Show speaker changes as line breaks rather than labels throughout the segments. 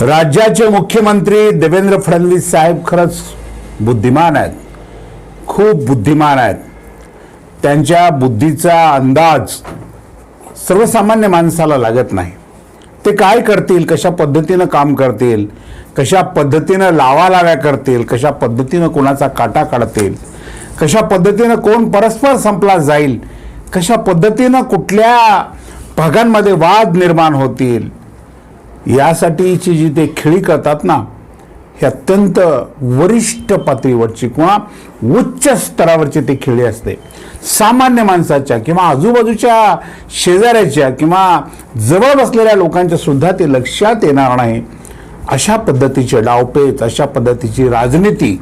राज्याचे मुख्यमंत्री देवेंद्र फडणवीस साहेब खरंच बुद्धिमान आहेत. खूप बुद्धिमान आहेत. त्यांच्या बुद्धीचा अंदाज सर्वसामान्य माणसाला लागत नाही. ते काय करतील कशा पद्धतीनं काम करतील कशा पद्धतीनं लावालाव्या करतील कशा पद्धतीनं कोणाचा काटा काढतील कशा पद्धतीनं कोण परस्पर संपला जाईल कशा पद्धतीनं कुठल्या भागांमध्ये वाद निर्माण होतील यासाठीची जी ते खेळी करतात ना हे अत्यंत वरिष्ठ पातळीवरची किंवा उच्च स्तरावरची ती खेळी असते. सामान्य माणसाच्या किंवा आजूबाजूच्या शेजाऱ्याच्या किंवा जवळ बसलेल्या लोकांच्या सुद्धा ते लक्षात येणार नाही. अशा पद्धतीचे डावपेच अशा पद्धतीची राजनीती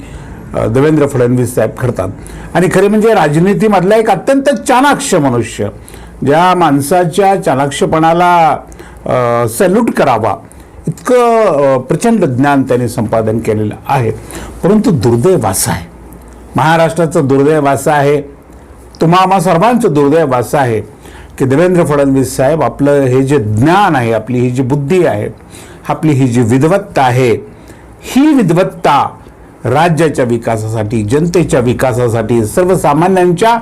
देवेंद्र फडणवीस साहेब करतात. आणि खरे म्हणजे राजनीतीमधला एक अत्यंत चाणाक्ष मनुष्य ज्या माणसाच्या चाणाक्षपणाला सल्यूट करावा. इतकं प्रचंड ज्ञान त्यांनी संपादन केलेलं आहे. परंतु दुर्दैव असं आहे. महाराष्ट्राचं दुर्दैव असं आहे. तुम्हा आम्हा सर्वांचं दुर्दैव असं आहे की देवेंद्र फडणवीस साहेब आपलं हे जे ज्ञान आहे आपली ही जी बुद्धी आहे आपली ही जी विद्वत्ता आहे ही विद्वत्ता राज्याच्या विकासासाठी जनतेच्या विकासासाठी सर्वसामान्यांच्या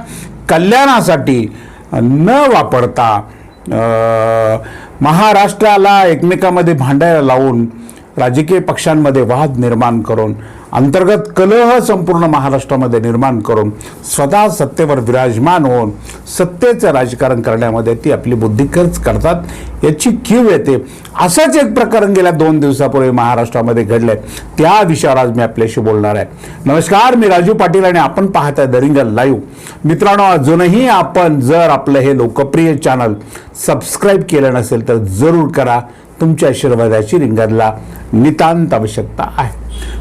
कल्याणासाठी न वापरता महाराष्ट्राला एकमेकामध्ये भांडायला लावून राजकीय पक्षांमध्ये वाद निर्माण करून अंतर्गत कलह संपूर्ण महाराष्ट्रामध्ये निर्माण करून स्वतः सत्तेवर विराजमान होऊन सत्तेचं राजकारण करण्यामध्ये ती आपली बुद्धी खर्च करतात याची कीव येते. असंच एक प्रकरण गेल्या दोन दिवसापूर्वी महाराष्ट्रामध्ये घडलंय. त्या विषयावर आज मी आपल्याशी बोलणार आहे. नमस्कार मी राजू पाटील आणि आपण पाहत आहे दरिंगल लाईव्ह. मित्रांनो अजूनही आपण जर आपलं हे लोकप्रिय चॅनल सबस्क्राईब केलं नसेल तर जरूर करा. तुमच्या आशीर्वादाची रिंगणला नितांत आवश्यकता आहे.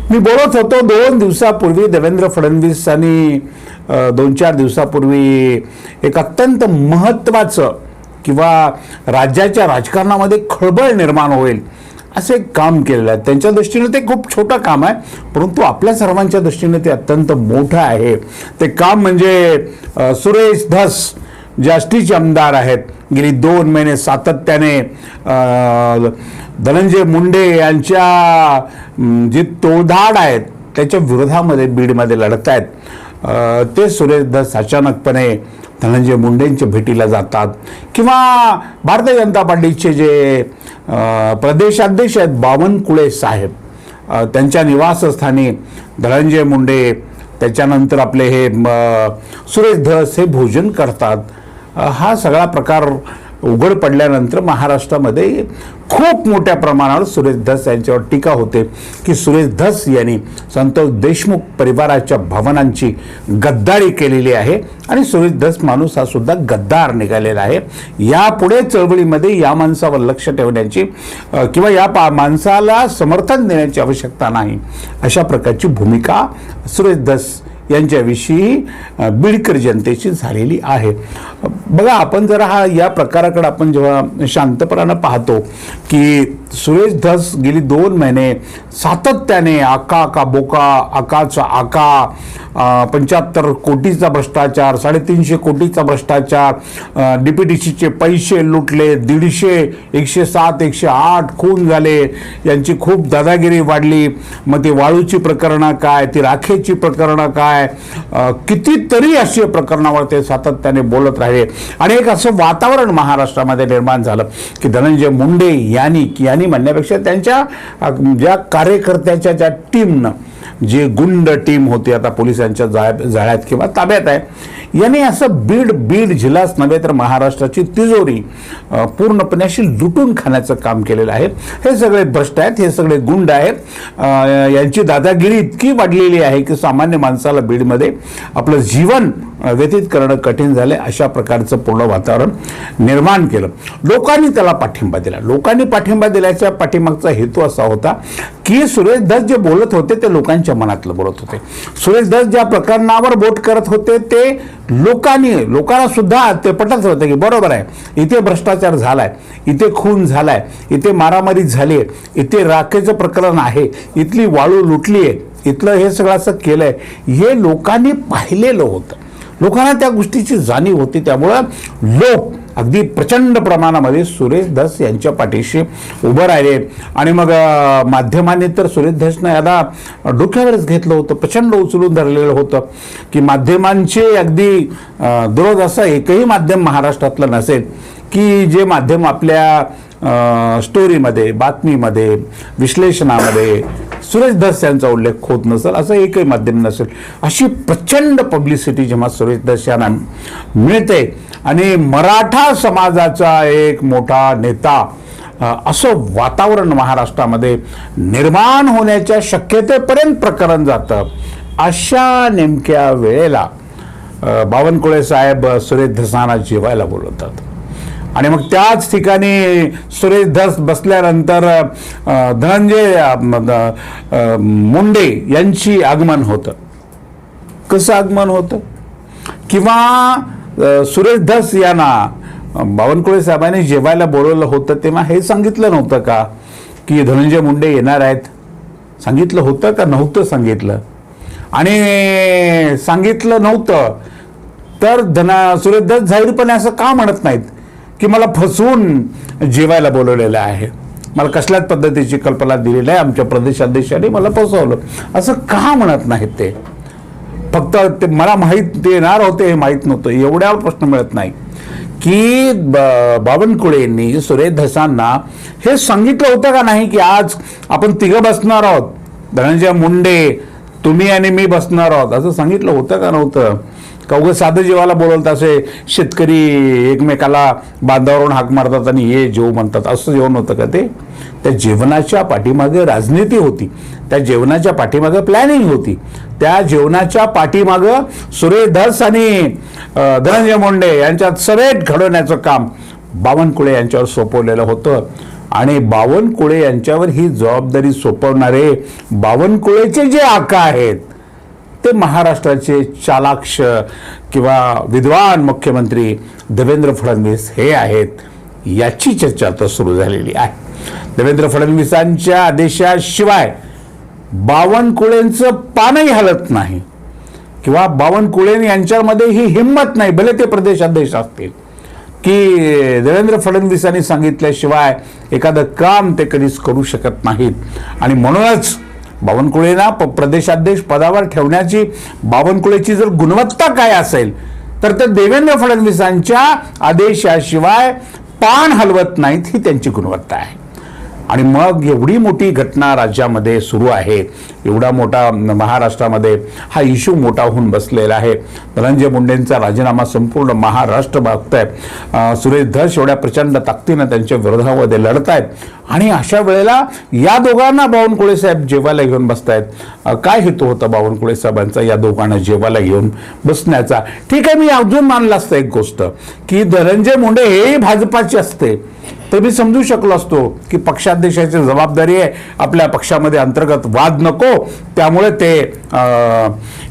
मी बोलत होतो दोन दिवसापूर्वी देवेंद्र फडणवीसांनी दोन चार दिवसापूर्वी एक अत्यंत महत्त्वाचं किंवा राज्याच्या राजकारणामध्ये खळबळ निर्माण होईल असे काम केलेलं आहे. त्यांच्या दृष्टीने ते खूप छोटं काम आहे परंतु आपल्या सर्वांच्या दृष्टीने ते अत्यंत मोठं आहे. ते काम म्हणजे सुरेश धस जे आमदार आहेत. गेली दोन महिने सातत्याने धनंजय मुंडे यांच्या जी तोडाड आहेत त्याच्या विरोधामध्ये बीडमध्ये लढत आहेत ते सुरेश धस अचानकपणे धनंजय मुंडेंच्या भेटीला जातात. किंवा भारतीय जनता पार्टीचे जे प्रदेशाध्यक्ष आहेत बावनकुळे साहेब त्यांच्या निवासस्थानी धनंजय मुंडे त्याच्यानंतर आपले हे सुरेश धस हे भोजन करतात. हा सगळा प्रकार उघड पडल्यानंतर महाराष्ट्रामध्ये खूप मोठ्या प्रमाणावर सुरेश धस यांच्यावर टीका होते की सुरेश धस यांनी संतोष देशमुख परिवाराच्या भावनांची गद्दारी केलेली आहे आणि सुरेश धस माणूस हा सुद्धा गद्दार निघालेला आहे. यापुढे चळवळीमध्ये या माणसावर लक्ष ठेवण्याची किंवा या पा माणसाला समर्थन देण्याची आवश्यकता नाही अशा प्रकारची भूमिका सुरेश धस यांच्याविषयी बीडकर जनतेची झालेली आहे. बघा आपण जरा हा या प्रकाराकडे आपण जेव्हा शांतपणानं पाहतो की सुरेश धस गेली दोन महिने सातत्याने आका आका बोका आकाचा आका पंच्याहत्तर कोटीचा भ्रष्टाचार साडेतीनशे कोटीचा भ्रष्टाचार डी पी डी सीचे पैसे लुटले दीडशे एकशे सात एकशे आठ खून झाले यांची खूप दादागिरी वाढली. मग ती वाळूची प्रकरणं काय ती राखेची प्रकरणं काय काय कितीतरी अशी प्रकरणावर ते सातत्याने बोलत राहिले. आणि एक असं वातावरण महाराष्ट्रामध्ये निर्माण झालं की धनंजय मुंडे यांनी यांनी म्हणण्यापेक्षा त्यांच्या ज्या कार्यकर्त्याच्या ज्या टीमनं जे गुंड टीम होती आता पोलिसांच्या जाळ्यात जाळ्यात किंवा ताब्यात आहे यांनी असं बीड बीड जिल्हाच नव्हे तर महाराष्ट्राची तिजोरी पूर्णपणे अशी लुटून खाण्याचं काम केलेलं आहे. हे सगळे भ्रष्ट आहेत हे सगळे गुंड आहेत. यांची दादागिरी इतकी वाढलेली आहे की सामान्य माणसाला बीडमध्ये आपलं जीवन व्यतीत करणं कठीण झालं अशा प्रकारचं पूर्ण वातावरण निर्माण केलं. लोकांनी त्याला पाठिंबा दिला. लोकांनी पाठिंबा दिल्याच्या पाठीमागचा हेतू असा होता की सुरेश धस जे बोलत होते ते लोकांच्या मनातलं बोलत होते. सुरेश धस ज्या प्रकरणावर बोट करत होते ते लोकांनी लोकांना सुद्धा ते पटत होतं की बरोबर आहे इथे भ्रष्टाचार झालाय इथे खून झालाय इथे मारामारी झाली आहे इथे राखेचं प्रकरण आहे इथली वाळू लुटली आहे इथलं हे सगळं असं केलंय हे लोकांनी पाहिलेलं होतं. लोकांना त्या गोष्टीची जाणीव होती त्यामुळं लोक अगदी प्रचंड प्रमाणामध्ये सुरेश धस यांच्या पाठीशी उभं राहिले. आणि मग माध्यमांनी तर सुरेश धसनं याला डोक्यावरच घेतलं होतं प्रचंड उचलून धरलेलं होतं की माध्यमांचे अगदी दररोज असं एकही माध्यम महाराष्ट्रातलं नसेल की जे माध्यम आपल्या स्टोरीमध्ये बातमीमध्ये विश्लेषणामध्ये सुरेश धस यांचा उल्लेख होत नसेल असं एकही माध्यम नसेल. अशी प्रचंड पब्लिसिटी जेव्हा सुरेश धस यांना मिळते आणि मराठा समाजाचा एक मोठा नेता असं वातावरण महाराष्ट्रामध्ये निर्माण होण्याच्या शक्यतेपर्यंत प्रकरण जातं अशा नेमक्या वेळेला बावनकुळे साहेब सुरेश धसाना जेवायला बोलवतात. आणि मग त्याच ठिकाणी सुरेश धस बसल्यानंतर धनंजय मुंडे यांची आगमन होतं. कसं आगमन होतं? किंवा सुरेश धस यांना बावनकुळे साहेबांनी जेवायला बोलवलं होतं तेव्हा हे सांगितलं नव्हतं का? की धनंजय मुंडे येणार आहेत. सांगितलं होतं का? नव्हतं सांगितलं. आणि सांगितलं नव्हतं. तर धना सुरेश धस जाहीरपणे असं का म्हणत नाहीत? की मला फसवून जेवायला बोलवलेलं आहे. मला कसल्याच पद्धतीची कल्पना दिलेली आहे आमच्या प्रदेशाध्यक्षांनी मला फसवलं. असं का म्हणत नाहीत ते? फक्त ते मला माहीत येणार होते हे माहीत नव्हतं. एवढ्यावर प्रश्न मिळत नाही. की ब- बावनकुळेंनी सुरेश धसांना हे सांगितलं होतं का नाही की आज आपण तिघं बसणार आहोत? धनंजय मुंडे तुम्ही आणि मी बसणार आहोत. असं सांगितलं होतं का नव्हतं? का साधं जीवाला बोलवत असे शेतकरी एकमेकाला बांधावरून हाक मारतात आणि ये जेव म्हणतात. असं जेवण होतं का ते? त्या जेवणाच्या पाठीमागे राजनीती होती. त्या जेवणाच्या पाठीमागे प्लॅनिंग होती. त्या जेवणाच्या पाठीमागं सुरेश धस आणि धनंजय मुंडे यांच्यात सरेट घडवण्याचं काम बावनकुळे यांच्यावर सोपवलेलं होतं. आणि बावनकुळे यांच्यावर ही जबाबदारी सोपवणारे बावनकुळेचे जे आका आहेत ते महाराष्ट्राचे चालाक्ष किंवा विद्वान मुख्यमंत्री देवेंद्र फडणवीस हे आहेत याची चर्चा आता सुरू झालेली आहे. देवेंद्र फडणवीसांच्या आदेशाशिवाय बावनकुळेंचं पानही हलत नाही किंवा बावनकुळे यांच्यामध्ये ही हिंमत नाही भले ते प्रदेशाध्यक्ष असतील. की देवेंद्र फडणवीसांनी सांगितल्याशिवाय एखादं काम ते कधीच करू शकत नाहीत. आणि म्हणूनच बावनकुळेंना प प्रदेशाध्यक्ष पदावर ठेवण्याची बावनकुळेची जर गुणवत्ता काय असेल तर ते देवेंद्र फडणवीसांच्या आदेशाशिवाय पान हलवत नाहीत ही त्यांची गुणवत्ता आहे. आणि मग एवढी मोठी घटना राज्यामध्ये सुरू आहे. एवढा मोठा महाराष्ट्रामध्ये हा इश्यू मोठा होऊन बसलेला आहे. धनंजय मुंडेंचा राजीनामा संपूर्ण महाराष्ट्र बघताय. अं, सुरेश धस एवढ्या प्रचंड ताकदीनं त्यांच्या विरोधामध्ये लढत आहेत आणि अशा वेळेला या दोघांना बावनकुळे साहेब जेवायला घेऊन बसतायत. काय हेतू होता बावनकुळे साहेबांचा या दोघांना जेवायला घेऊन बसण्याचा? ठीक आहे मी अजून मानलं असतं एक गोष्ट की धनंजय मुंडे हेही भाजपाचे असते. तर मी समजू शकलो असतो की पक्षाध्यक्षाची जबाबदारी आहे. आपल्या पक्षामध्ये अंतर्गत वाद नको. त्यामुळे ते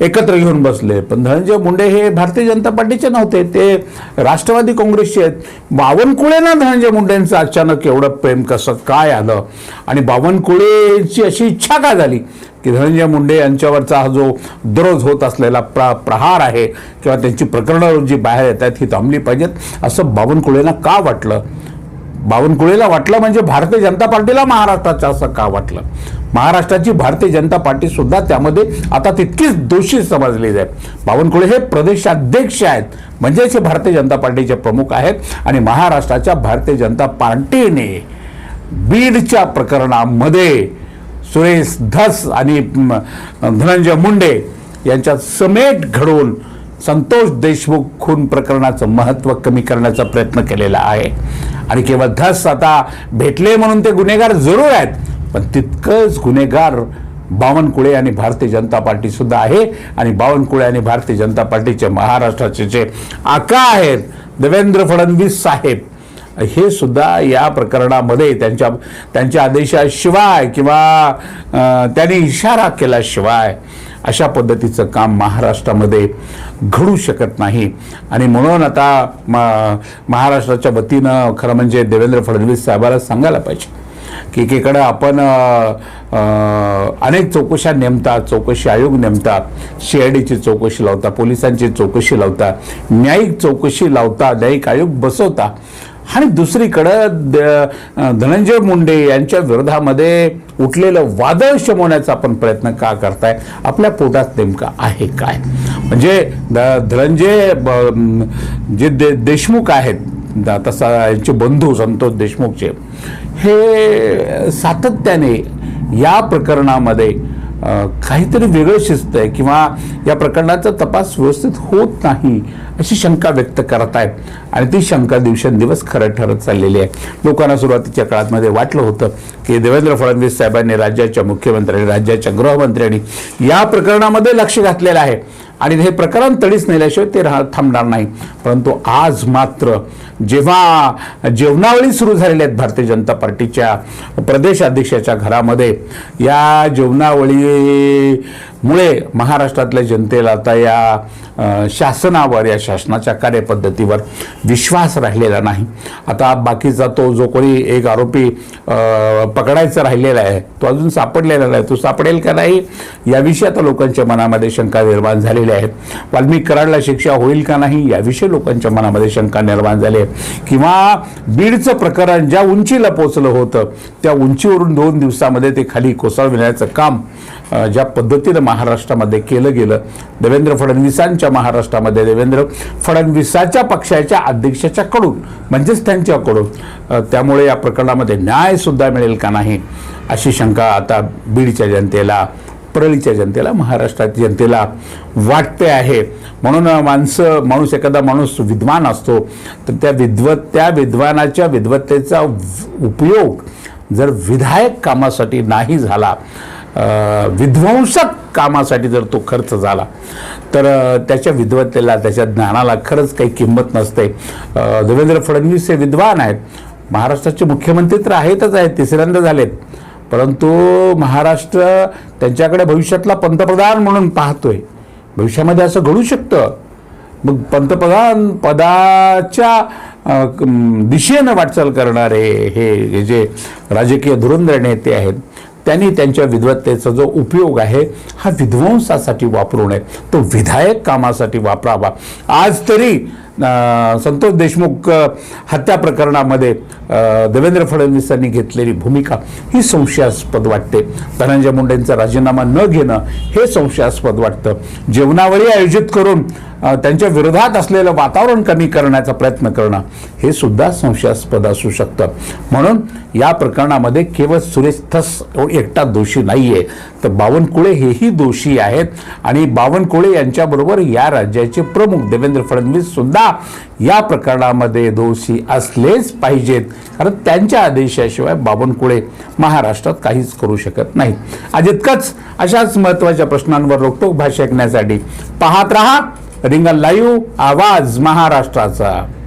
एकत्र घेऊन बसले. पण धनंजय मुंडे हे भारतीय जनता पार्टीचे नव्हते. ते राष्ट्रवादी काँग्रेसचे आहेत. बावनकुळेंना धनंजय मुंडेंचं अचानक एवढं प्रेम कसं काय आलं? आणि बावनकुळेची अशी इच्छा का झाली? की धनंजय मुंडे यांच्यावरचा हा जो दररोज होत असलेला प्र प्रहार आहे किंवा त्यांची प्रकरणं जी बाहेर येत आहेत ही थांबली पाहिजेत. असं बावनकुळेंना का वाटलं? बावनकुळेला वाटलं म्हणजे भारतीय जनता पार्टीला महाराष्ट्राचं असं का वाटलं? महाराष्ट्राची भारतीय जनता पार्टी सुद्धा त्यामध्ये आता तितकीच दोषी समजली जाईल बावनकुळे हे प्रदेशाध्यक्ष आहेत. म्हणजेच हे भारतीय जनता पार्टीचे प्रमुख आहेत आणि महाराष्ट्राच्या भारतीय जनता पार्टीने बीडच्या प्रकरणामध्ये सुरेश धस आणि धनंजय मुंडे यांच्यात समेट घडवून संतोष देशमुख खून प्रकरणाचं महत्त्व कमी करण्याचा प्रयत्न केलेला आहे. आणि केवळ धस आता भेटले म्हणून ते गुन्हेगार जरूर आहेत. पण तितकंच गुन्हेगार बावनकुळे आणि भारतीय जनता पार्टी सुद्धा आहे. आणि बावनकुळे आणि भारतीय जनता पार्टीचे महाराष्ट्राचे जे आका आहेत देवेंद्र फडणवीस साहेब हे सुद्धा या प्रकरणामध्ये त्यांच्या त्यांच्या आदेशाशिवाय किंवा त्याने इशारा केल्याशिवाय अशा पद्धतीचं काम महाराष्ट्रामध्ये घडू शकत नाही. आणि म्हणून आता म- महाराष्ट्राच्या वतीनं खरं म्हणजे देवेंद्र फडणवीस साहेबाला सांगायला पाहिजे की एकीकडं आपण अनेक चौकशा नेमता चौकशी आयोग नेमता सी आय डीची चौकशी लावता पोलिसांची चौकशी लावता न्यायिक चौकशी लावता न्यायिक आयोग बसवता आणि दुसरीकडं द- धनंजय मुंडे यांच्या विरोधामध्ये उठलेलं वादळ शमवण्याचा आपण प्रयत्न का करताय? आपल्या पोटात नेमका आहे काय? म्हणजे द- धनंजय ब- जे दे देशमुख आहेत तसा यांचे बंधू संतोष देशमुखचे हे सातत्याने या प्रकरणामध्ये काहीतरी वेगळं शिस्त आहे किंवा या प्रकरणाचा तपास व्यवस्थित होत नाही अशी शंका व्यक्त करत आहेत आणि ती शंका दिवसेंदिवस खरं ठरत चाललेली आहे. लोकांना सुरुवातीच्या काळामध्ये वाटलं होतं की देवेंद्र फडणवीस साहेबांनी राज्याच्या मुख्यमंत्र्यांनी राज्याच्या गृहमंत्र्यांनी या प्रकरणामध्ये लक्ष घातलेलं आहे. आणि हे प्रकरण तडीच नेल्याशिवाय ते राह थांबणार नाही. परंतु आज मात्र जेव्हा जेवणावळी सुरू झालेल्या आहेत भारतीय जनता पार्टीच्या प्रदेश अध्यक्षाच्या घरामध्ये या मुळे महाराष्ट्रातल्या जनतेला आता या शासनावर या शासनाच्या कार्यपद्धतीवर विश्वास राहिलेला नाही. आता बाकीचा तो जो कोणी एक आरोपी पकडायचा राहिलेला आहे तो अजून सापडलेला नाही. तो सापडेल का नाही याविषयी आता लोकांच्या मनामध्ये शंका निर्माण झालेल्या आहेत. वाल्मिक कराडला शिक्षा होईल का नाही याविषयी लोकांच्या मनामध्ये शंका निर्माण झाली आहे. किंवा बीडचं प्रकरण ज्या उंचीला पोचलं होतं त्या उंचीवरून दोन दिवसामध्ये ते खाली कोसळविण्याचं काम ज्या पद्धतीनं महाराष्ट्रामध्ये केलं गेलं. देवेंद्र फडणवीसांच्या महाराष्ट्रामध्ये देवेंद्र फडणवीसाच्या पक्षाच्या अध्यक्षाच्याकडून म्हणजेच त्यांच्याकडून त्यामुळे या प्रकरणामध्ये न्यायसुद्धा मिळेल का नाही अशी शंका आता बीडच्या जनतेला परळीच्या जनतेला महाराष्ट्रातील जनतेला वाटते आहे. म्हणून माणसं माणूस एखादा माणूस विद्वान असतो तर त्या विद्वत त्या विद्वानाच्या विद्वत्तेचा उपयोग जर विधायक कामासाठी नाही झाला विध्वंसक कामासाठी जर तो खर्च झाला तर त्याच्या विद्वत्तेला त्याच्या ज्ञानाला खरंच काही किंमत नसते. देवेंद्र फडणवीस हे विद्वान आहेत. महाराष्ट्राचे मुख्यमंत्री तर आहेतच आहेत तिसऱ्यांदा झालेत. परंतु महाराष्ट्र त्यांच्याकडे भविष्यातला पंतप्रधान म्हणून पाहतोय. भविष्यामध्ये असं घडू शकतं. मग पंतप्रधान पदाच्या दिशेनं वाटचाल करणारे हे हे जे राजकीय धुरंधर नेते आहेत त्यांनी त्यांच्या विद्वत्तेचा जो उपयोग आहे हा विध्वंसासाठी वापरू नये. तो विधायक कामासाठी वापरावा. आज तरी संतोष देशमुख हत्या प्रकरणामध्ये देवेंद्र फडणवीसांनी घेतलेली भूमिका ही संशयास्पद वाटते. धनंजय मुंडेंचा राजीनामा न घेणं हे संशयास्पद वाटतं. जेवणावळी आयोजित करून त्यांच्या विरोधात असलेलं वातावरण कमी करण्याचा प्रयत्न करणं हे सुद्धा संशयास्पद असू शकतं. म्हणून या प्रकरणामध्ये केवळ सुरेश थस एकटा दोषी नाही आहे तर बावनकुळे हेही दोषी आहेत. आणि बावनकुळे यांच्याबरोबर या राज्याचे प्रमुख देवेंद्र फडणवीस सुद्धा या प्रकरणामध्ये दोषी असलेच पाहिजेत. कारण त्यांच्या आदेशाशिवाय बावनकुळे महाराष्ट्रात काहीच करू शकत नाही आज इतकंच. अशाच महत्त्वाच्या प्रश्नांवर रोखोक भाष्य ऐकण्यासाठी पाहत रहा. रिंगण लाईव्ह आवाज महाराष्ट्राचा.